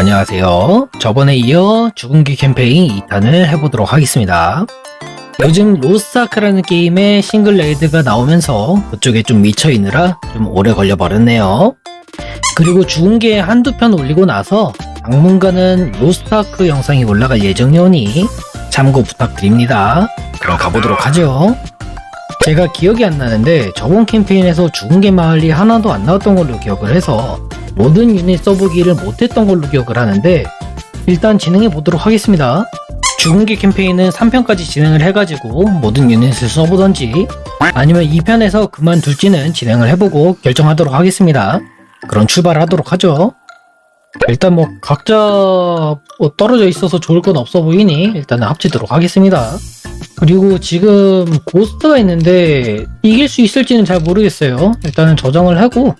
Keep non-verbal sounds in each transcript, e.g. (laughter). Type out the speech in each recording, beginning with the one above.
안녕하세요. 저번에 이어 죽은기 캠페인 2탄을 해보도록 하겠습니다. 요즘 로스아크라는 게임에 싱글 레이드가 나오면서 그쪽에 좀 미쳐있느라 좀 오래 걸려버렸네요. 그리고 죽은기에 한두 편 올리고 나서 당분간은 로스트아크 영상이 올라갈 예정이오니 참고 부탁드립니다. 그럼 가보도록 하죠. 제가 기억이 안 나는데 저번 캠페인에서 죽은개 마을이 하나도 안 나왔던 걸로 기억을 해서 모든 유닛 써보기를 못했던 걸로 기억을 하는데 일단 진행해 보도록 하겠습니다. 죽은개 캠페인은 3편까지 진행을 해가지고 모든 유닛을 써보던지 아니면 2편에서 그만둘지는 진행을 해보고 결정하도록 하겠습니다. 그럼 출발하도록 하죠. 일단 뭐 각자 뭐 떨어져 있어서 좋을 건 없어 보이니 일단은 합치도록 하겠습니다. 그리고 지금 고스트가 있는데 이길 수 있을지는 잘 모르겠어요. 일단은 저장을 하고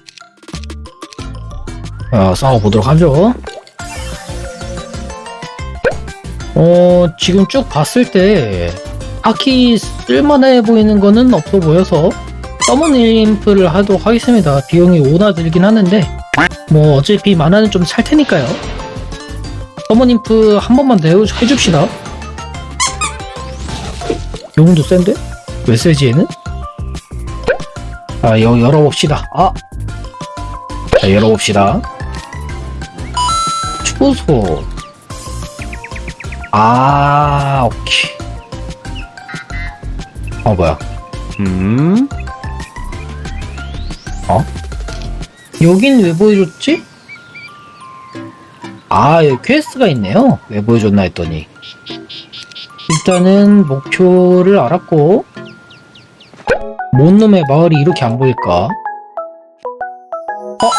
어, 싸워보도록 하죠. 어, 지금 쭉 봤을 때 딱히 쓸만해 보이는 거는 없어 보여서 서먼 인프를 하도록 하겠습니다. 비용이 5나 들긴 하는데 뭐 어차피 만화는 좀살 테니까요. 서먼 인프 한 번만 더 해- 해줍시다. 용도 센데? 메시지에는? 아, 여, 열어봅시다. 아! 자, 열어봅시다. 초소. 아, 오케이. 어, 뭐야. 음? 여긴 왜 보여줬지? 아, 여기 퀘스트가 있네요. 왜 보여줬나 했더니. 일단은 목표를 알았고, 뭔 놈의 마을이 이렇게 안 보일까? 어?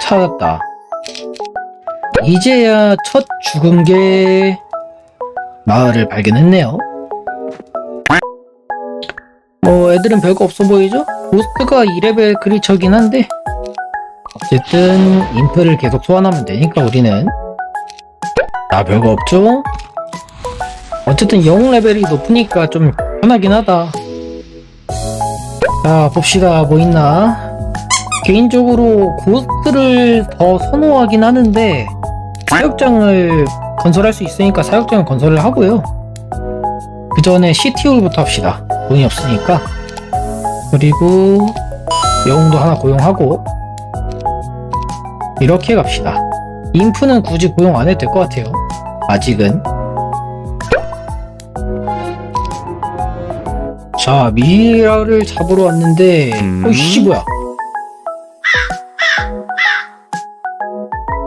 찾았다. 이제야 첫 죽음개 마을을 발견했네요. 뭐 애들은 별거 없어 보이죠? 보스가 2레벨 크리처긴 한데 어쨌든 인프를 계속 소환하면 되니까 우리는 나 별거 없죠? 어쨌든 영웅 레벨이 높으니까 좀 편하긴 하다 자 봅시다 뭐 있나 개인적으로 고스트를 더 선호하긴 하는데 사육장을 건설할 수 있으니까 사육장을 건설을 하고요 그 전에 시티홀부터 합시다 돈이 없으니까 그리고 영웅도 하나 고용하고 이렇게 갑시다. 인프는 굳이 고용 안 해도 될 것 같아요. 아직은. 자, 미라를 잡으러 왔는데, 음. 어이씨, 뭐야.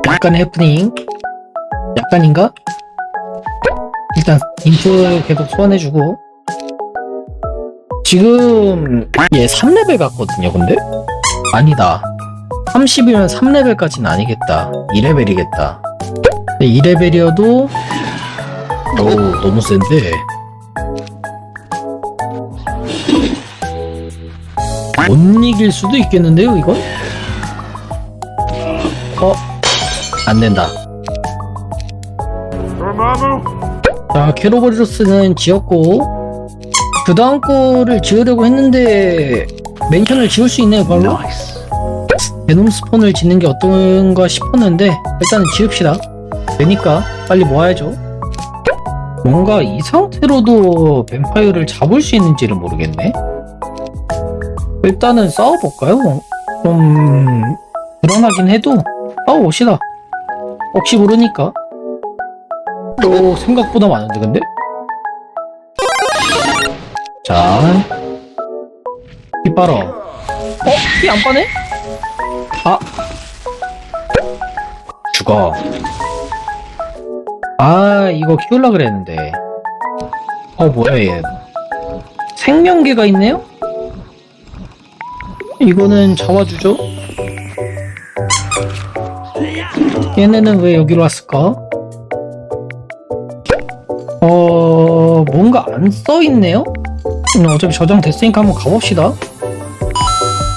약간의 해프닝. 약간인가? 일단, 인프 계속 소환해주고. 지금, 얘 3레벨 같거든요, 근데? 아니다. 30이면 3레벨까지는 아니겠다. 2레벨이겠다. 2레벨이어도 오 너무 센데. 못 이길 수도 있겠는데요, 이건? 어? 안 된다. 자, 캐로버리로스는 지었고, 그 다음 거를 지으려고 했는데, 멘션을 지을 수 있네요, 바로. 베놈 스폰을 짓는 게 어떤가 싶었는데 일단은 지읍시다. 되니까 빨리 모아야죠. 뭔가 이 상태로도 뱀파이어를 잡을 수 있는지를 모르겠네. 일단은 싸워볼까요? 좀 불안하긴 해도 싸워봅시다. 혹시 모르니까 오 생각보다 많은데 근데? 자 빗바러 어? 피 안 빠네? 아 죽어 아 이거 키울라 그랬는데 어 뭐야 얘 생명계가 있네요? 이거는 잡아주죠 얘네는 왜 여기로 왔을까? 어 뭔가 안 써있네요? 음, 어차피 저장됐으니까 한번 가봅시다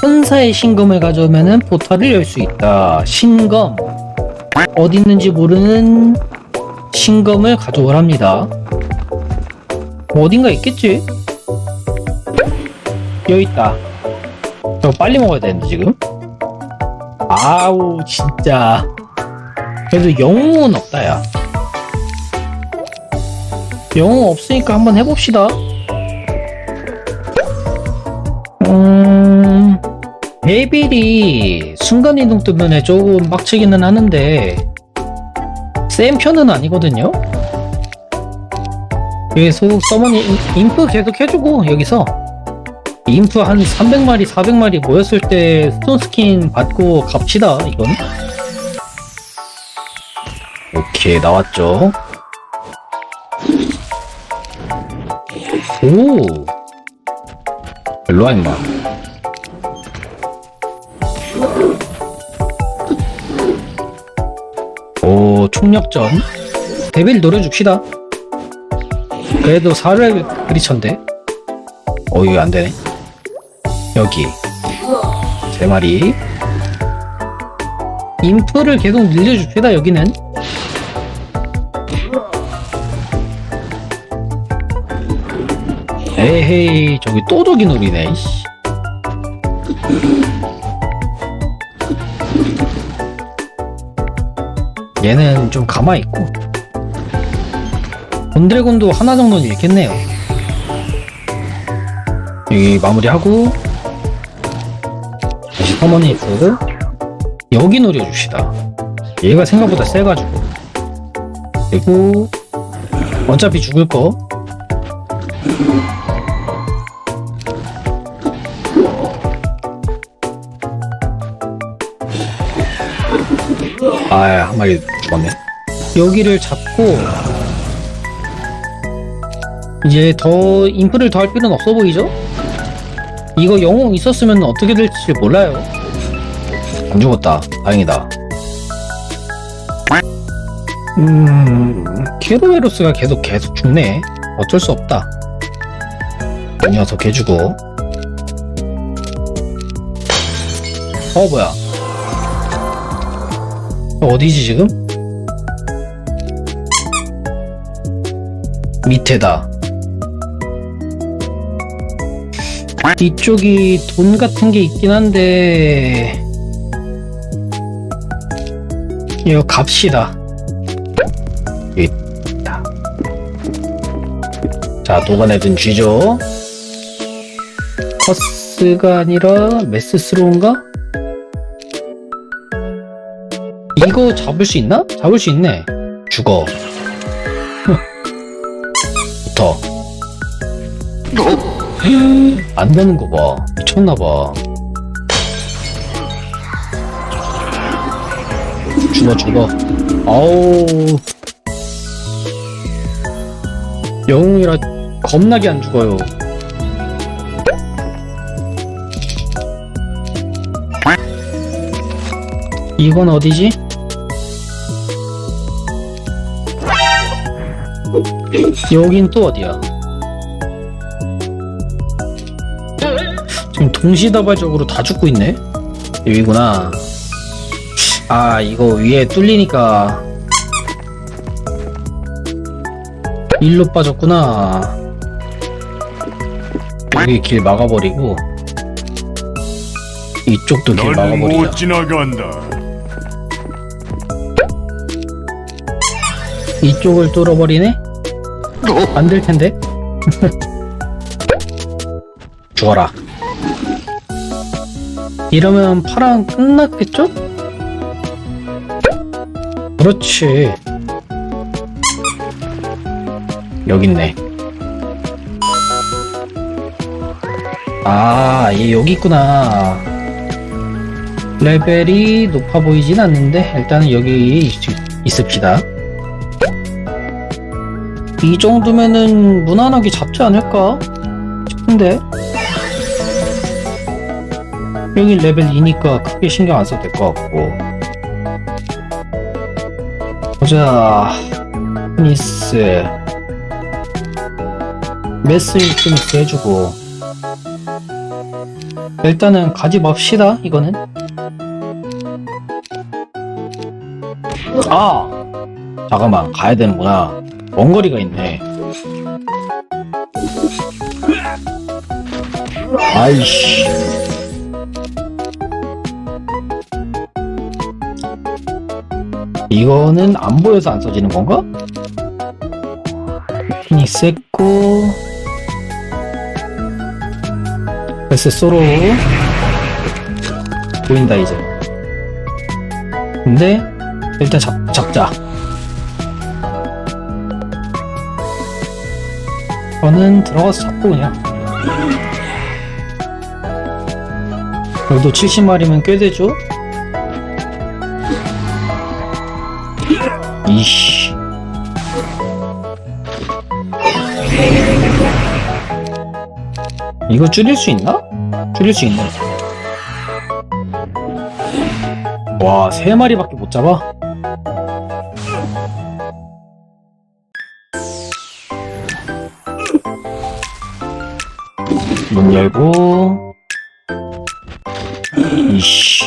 천사의 신검을 가져오면은 포탈을 열 수 있다. 신검. 어디 있는지 모르는 신검을 가져오랍니다. 뭐 어딘가 있겠지? 여기 있다. 저거 빨리 먹어야 되는데 지금. 아우 진짜. 그래도 영웅은 없다, 야. 영웅 없으니까 한번 해봅시다. 음, 데빌이 순간이동 때문에 조금 빡치기는 하는데, 센 편은 아니거든요? 계속 서머니 인프 계속 해주고, 여기서. 인프 한 300마리, 400마리 모였을 때 스톤 스킨 받고 갑시다, 이건. 오케이, 나왔죠. 오! 일로와, 임마. 오, 총력전. 데빌 노려줍시다. 그래도 4레벨 크리처인데. 어, 이거 안 되네. 여기. 세 마리. 인프를 계속 늘려줍시다, 여기는. 에헤이, 저기 또 저기 놀이네, 이씨. 얘는 좀 가만있고. 곤드래곤도 하나 정도는 잃겠네요. 여기 마무리하고, 다시 서머니스. 여기 노려줍시다. 얘가 생각보다 세가지고. 그리고, 어차피 죽을 거. 아, 한 마리 죽었네. 여기를 잡고, 이제 더, 인프를 더 할 필요는 없어 보이죠? 이거 영웅 있었으면 어떻게 될지 몰라요. 안 죽었다. 다행이다. 음, 케로베로스가 계속 계속 죽네. 어쩔 수 없다. 이 녀석 해주고. 어, 뭐야. 어디지 지금? 밑에다. 뒤쪽이 돈 같은 게 있긴 한데 이거 갑시다. 있다. 자, 도관에든 쥐죠. 커스가 아니라 메스스로운가? 이거 잡을 수 있나? 잡을 수 있네. 죽어. (laughs) 붙어. 안 되는 거 봐. 미쳤나 봐. 죽어, 죽어. 아우. 영웅이라 겁나게 안 죽어요. 이건 어디지? 여긴 또 어디야? 지금 동시다발적으로 다 죽고 있네? 여기구나. 아, 이거 위에 뚫리니까. 일로 빠졌구나. 여기 길 막아버리고. 이쪽도 길넌 막아버리자. 지나간다. 이쪽을 뚫어버리네? 안 될 텐데? 죽어라. 이러면 파랑 끝났겠죠? 그렇지. 여기 있네. 아, 얘 여기 있구나. 레벨이 높아 보이진 않는데, 일단은 여기 있, 있읍시다. 이 정도면은 무난하게 잡지 않을까 싶은데? 여기 레벨 2니까 크게 신경 안 써도 될 것 같고. 보자. 니스. 메스 1좀 해주고. 일단은 가지 맙시다 이거는. 아! 잠깐만 가야 되는구나 원거리가 있네. 아이씨. 이거는 안 보여서 안 써지는 건가? 피닉스 했고 베스 소로 보인다 이제 근데 일단 작, 작자 저는 들어가서 잡고 그냥 그래도 70마리면 꽤 되죠? 이씨 이거 줄일 수 있나? 줄일 수 있네 와, 세 마리밖에 못 잡아? 문 열고 이씨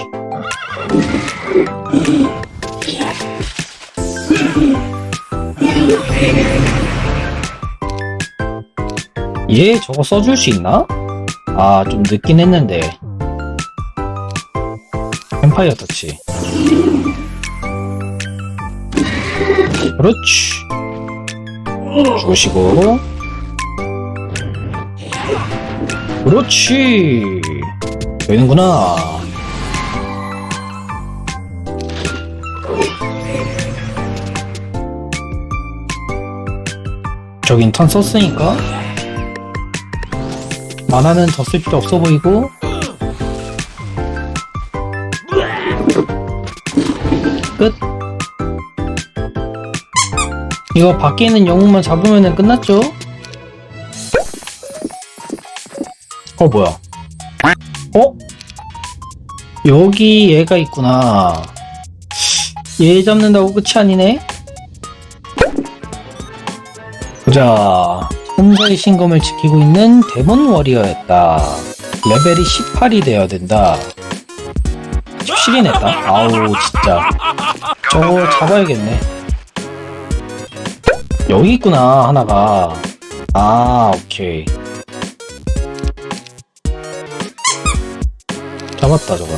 얘 저거 써줄 수 있나? 아, 좀 늦긴 했는데. 뱀파이어 터치. 그렇지. 죽으시고. 그렇지. 되는구나. 저긴 턴 썼으니까 만화는 더 쓸 필요 없어 보이고 끝 이거 밖에 있는 영웅만 잡으면 끝났죠? 어 뭐야 어? 여기 얘가 있구나 얘 잡는다고 끝이 아니네 보자 혼자의 신검을 지키고 있는 데몬 워리어였다. 레벨이 18이 되어야 된다. 17이 냈다. 아우 진짜. 저거 잡아야겠네. 여기 있구나 하나가. 아 오케이. 잡았다 저건.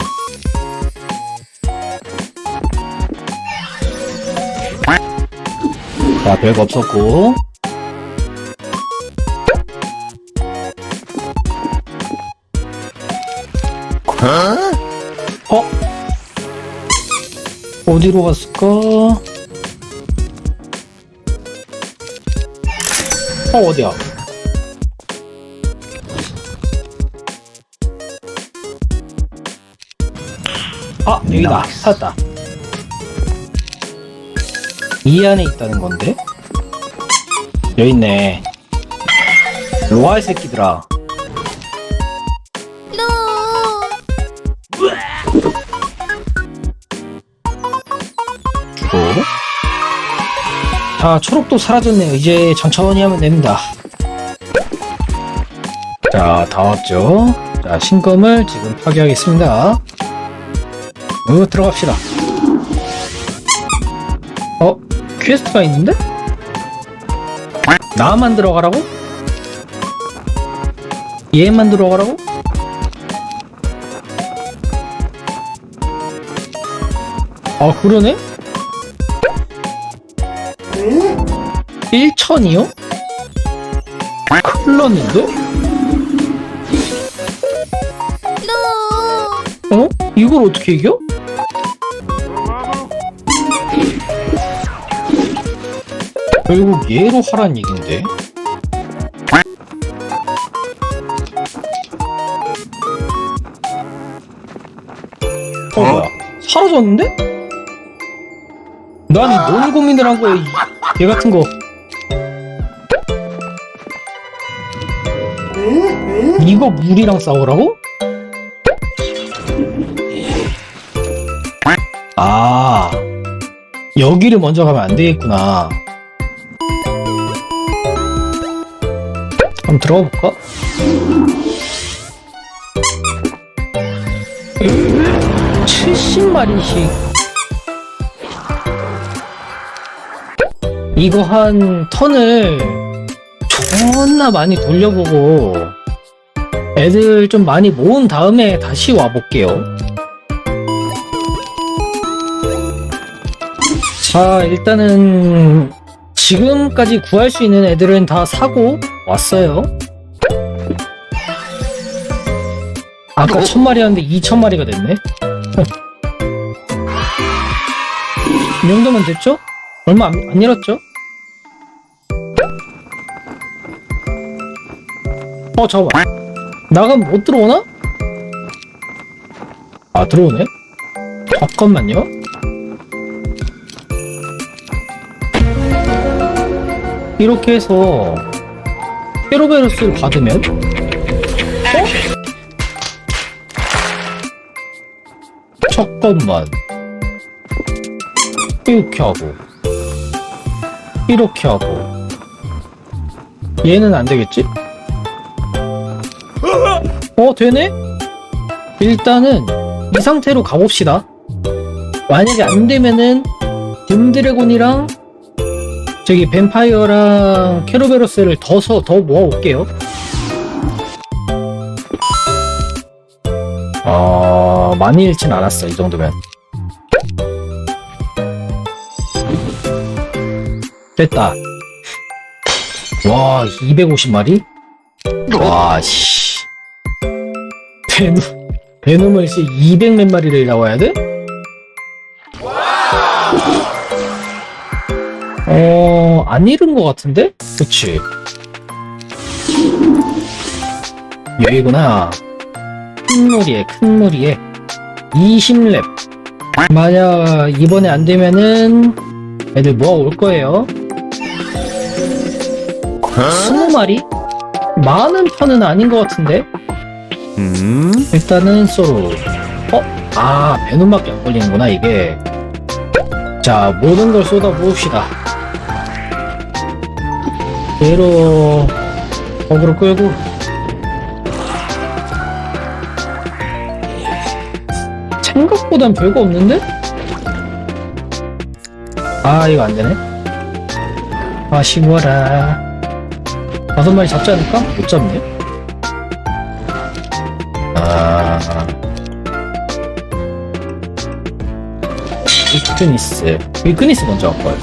자 별거 없었고 어? 어디로 갔을까? 어, 어디야? 아, 여기다. 찾았다. 이 안에 있다는 건데? 여기 있네. 로알 새끼들아. 주고 자 초록도 사라졌네요 이제 천천히 하면 됩니다 자 다 왔죠 자 신검을 지금 파괴하겠습니다 어 들어갑시다 어 퀘스트가 있는데? 나만 들어가라고? 얘만 들어가라고? 아 그러네? 1천이요? 클런인데? 어? 이걸 어떻게 이겨? 결국 얘로 하란 얘긴데? 어 뭐야 사라졌는데? 난 뭔 고민을 한 거야 이개 같은 거 이거 물이랑 싸우라고? 아 여기를 먼저 가면 안 되겠구나 한번 들어가 볼까? 70마리씩 이거 한 턴을 존나 많이 돌려보고 애들 좀 많이 모은 다음에 다시 와볼게요 아, 일단은 지금까지 구할 수 있는 애들은 다 사고 왔어요. 아까 천 마리였는데 이천 마리가 됐네. 이 정도면 됐죠? 얼마 안, 안 잃었죠? 어, 잠깐만. 나가면 못 들어오나? 아, 들어오네? 잠깐만요. 이렇게 해서 페로베로스를 받으면 어? 잠깐만 이렇게 하고 이렇게 하고 얘는 안 되겠지? 어 되네? 일단은 이 상태로 가봅시다 만약에 안 되면은 dim드래곤이랑 저기 뱀파이어랑 캐로베로스를 더 서 더 모아올게요. 아 많이 잃진 않았어 이 정도면. 됐다. 와 250마리? 와 씨. 베놈 베놈을 씨 200몇 마리를 나와야 돼? 어, 안 잃은 것 같은데? 그치. 여기구나. 큰 무리에, 큰 무리에. 20렙. 만약 이번에 안 되면은 애들 모아 올 거예요. 20마리? 많은 편은 아닌 것 같은데? 음? 일단은 소로. 어? 아, 배눈밖에 안 걸리는구나, 이게. 자, 모든 걸 쏟아 부읍시다. 얘로 어그로 끌고. 생각보단 별거 없는데? 아 이거 안되네. 아쉬워라. 다섯 마리 잡지 않을까? 못 잡네. 아. 위크니스 위크니스 먼저 할걸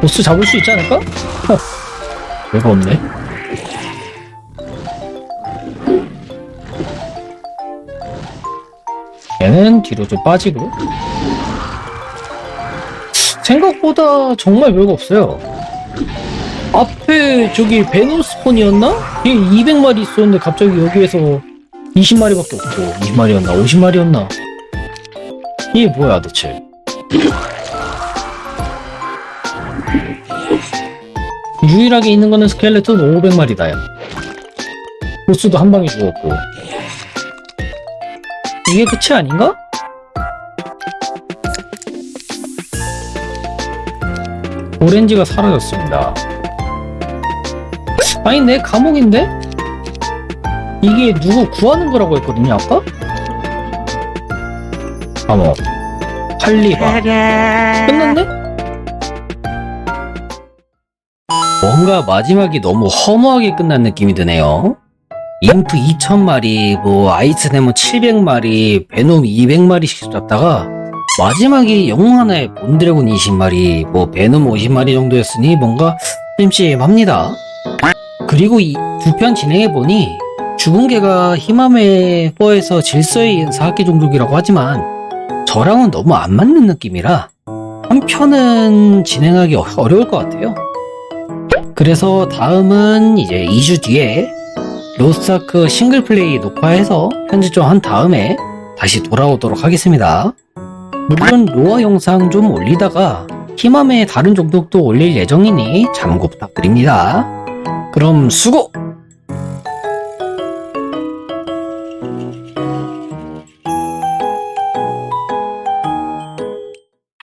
보스 잡을 수 있지 않을까? (laughs) 허, 별거 없네. 얘는 뒤로 좀 빠지고. 생각보다 정말 별거 없어요. 앞에 저기 베노스폰이었나? 얘 200마리 있었는데 갑자기 여기에서 20마리밖에 없고 20마리였나? 50마리였나? 이게 뭐야 대체? 유일하게 있는 거는 스켈레톤 500마리다, 야. 보스도 한 방에 죽었고. 이게 끝이 아닌가? 오렌지가 사라졌습니다. 아니, 내 감옥인데? 이게 누구 구하는 거라고 했거든요, 아까? 감옥. 할리바. 끝났네? 뭔가 마지막이 너무 허무하게 끝난 느낌이 드네요. 인프 2000마리, 뭐 아이스네몬 700마리, 베놈 200마리씩 잡다가 마지막이 영웅 하나에 몬드래곤 20마리, 뭐 베놈 50마리 정도였으니 뭔가 찜찜합니다. 그리고 이 두 편 진행해보니 죽은 개가 히마메 4에서 질서에 이은 사학기 종족이라고 하지만 저랑은 너무 안 맞는 느낌이라 한 편은 진행하기 어- 어려울 것 같아요. 그래서 다음은 이제 2주 뒤에 로스트아크 싱글플레이 녹화해서 편집 좀한 다음에 다시 돌아오도록 하겠습니다. 물론 로아 영상 좀 올리다가 히맘의 다른 종족도 올릴 예정이니 참고 부탁드립니다. 그럼 수고!